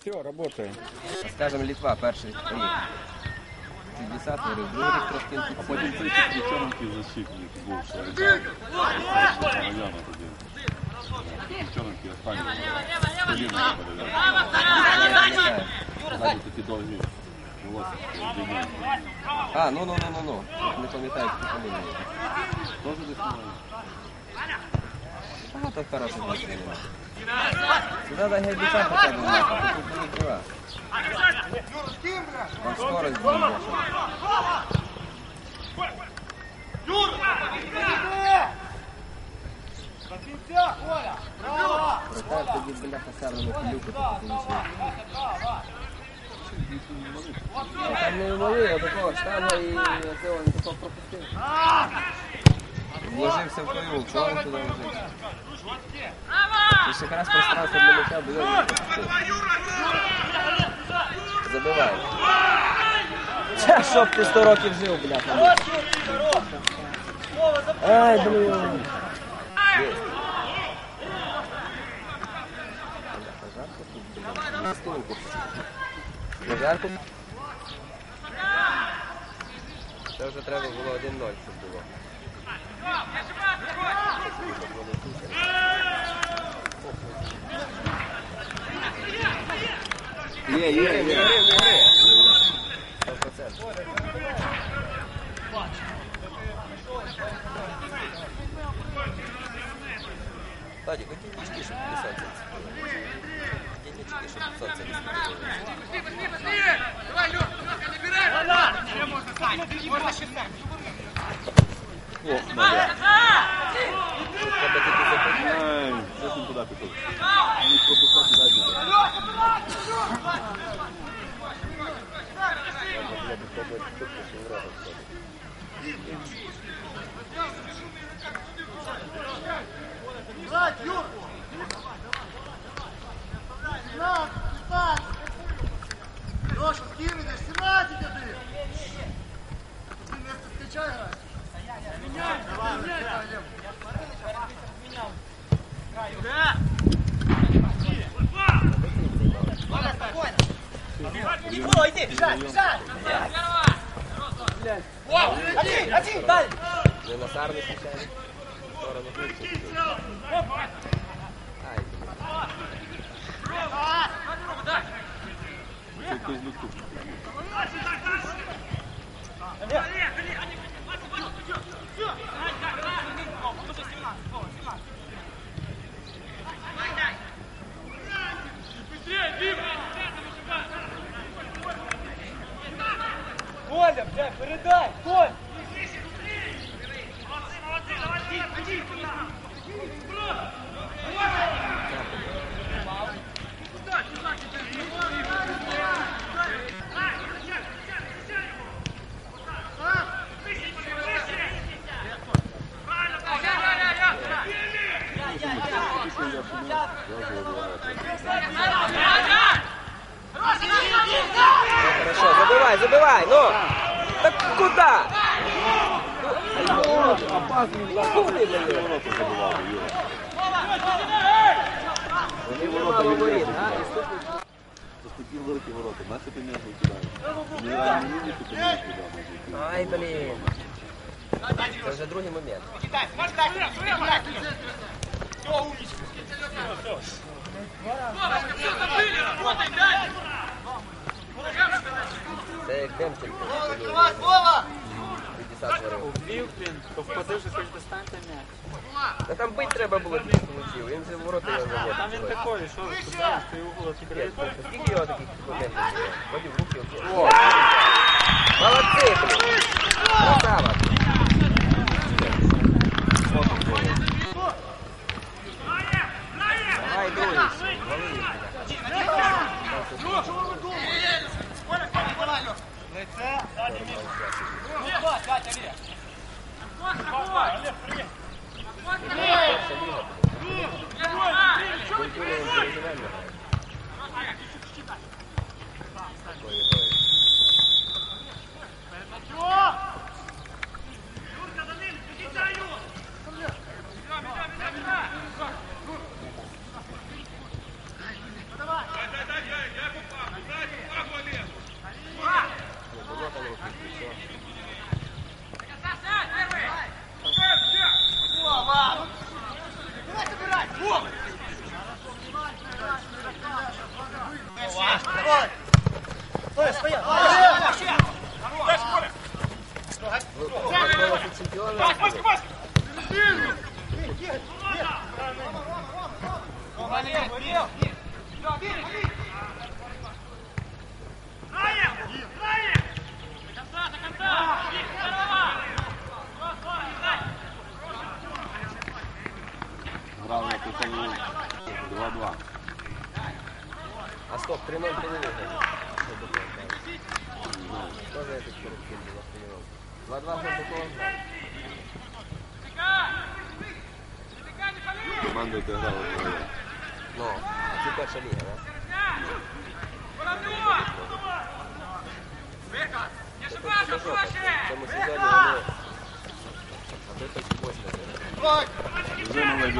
Все, работаем. Скажем, Літва перший рік. 60 рік, другий рік трошки А потім цей Чорненький защитник був Шарикан. Району тоді. Чорненький останній. Коліна подивляв. Ззаді такі довгі волосся. длинні. А, ну ну ну ну ну. Не пам'ятаю, які фамілії. Теж десь має. Багато хороших гостей. Сюди до гельбіця потрібно мати, тут не кура. Там скорость буде більше. Притар тоді, бляха, сярному пилюку, то ти не Там не вмови, а такого штану і цього не такого пропустив. Вложився в твою, чого він туди вложився? Ти ж якраз пространство для м'яча було не пропустив. Забивай. Та щоб ти 100 років жив, бляха. Ай, блін. Є. Пожарку тут, блін. Стінку. Пожарку. Це вже треба було 1-0, щоб було. Є, є, є. Сто процентів. Таді, хотів очки, щоб писати. Хотів очки, щоб писати. О, моя. Треба тільки запитати. Ай, щось він туди пішов. Мені пропускати далі буде. Не на сарни случайно. В Сторону хлопців. Ай, блін. Це Кузьмику. Коля, Вони ворота воріт, а? І стукнуть. Ось такі великі ворота. Наші ти м'яч кидають. Не реально мені, що ти м'яч кидав. Ай, блін. Це вже другий момент. Це як Демченко. Давай, Вова! затворив. Вбив, блін, то впадив же хоч достаньте м'яч. Та там бить треба було більше влетів, він же в ворота його заводив. Там він такий, що ви кудаєш, ти угол відкриєш. Скільки його таких секунд? Ходів, руки. Молодці, блін. Красава. Главное, тут они 2-2. А стоп, 3-0 тренировка. Что за это коррупция была тренировка? 2-2 за такого Команда отыграла вони... А то так восьма. Давай! Вже нове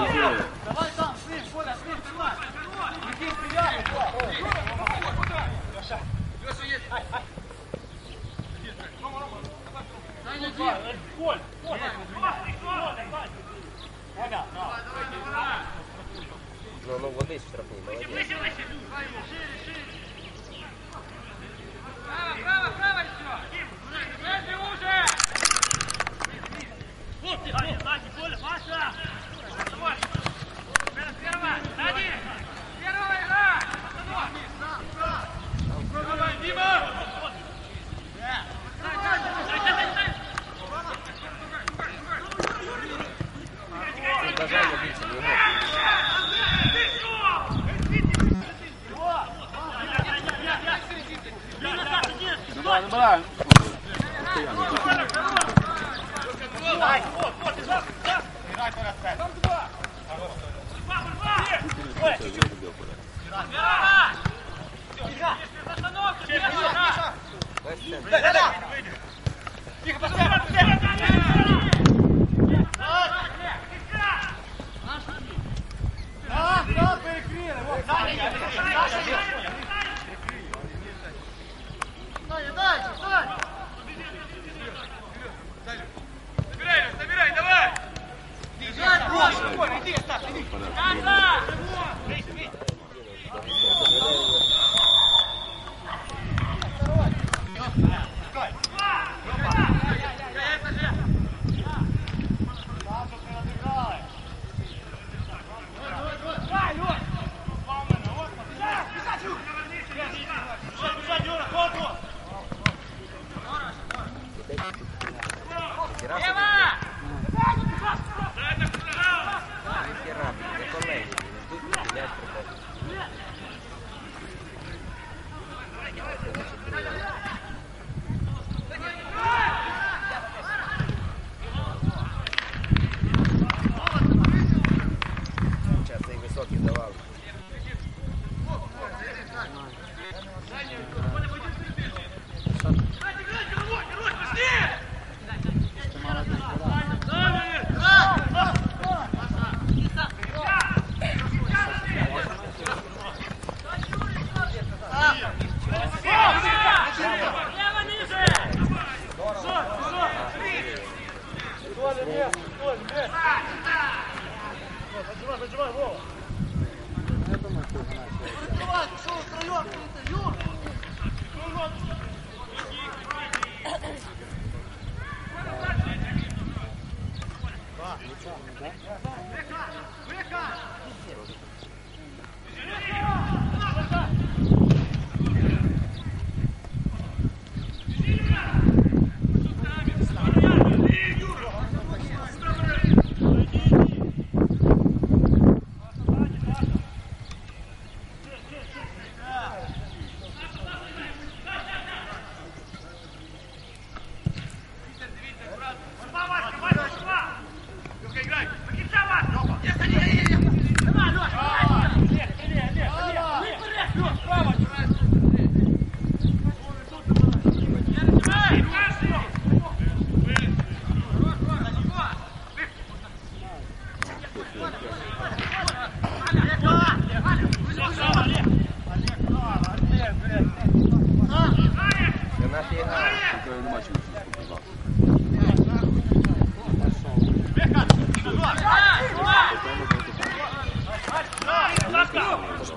Тут Це наші гра. Тільки я не бачив, що показав. Тож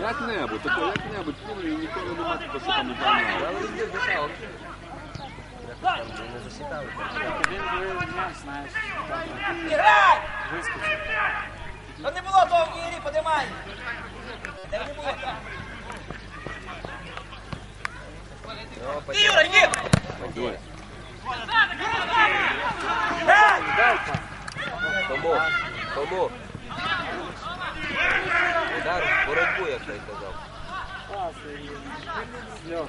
Як-небудь, тако, як-небудь, ну, і ніколи нема такого, що там ударно. Але він не засав. Там не засідали. Він ви знаєш. Грай! Вискочив. Та не було того в ігрі, подимай! Де не було там? О, Ти, Юра, йди! Подій. Грай! Тому. Тому. Удар в боротьбу, як той казав. А, Сергій. Сльох.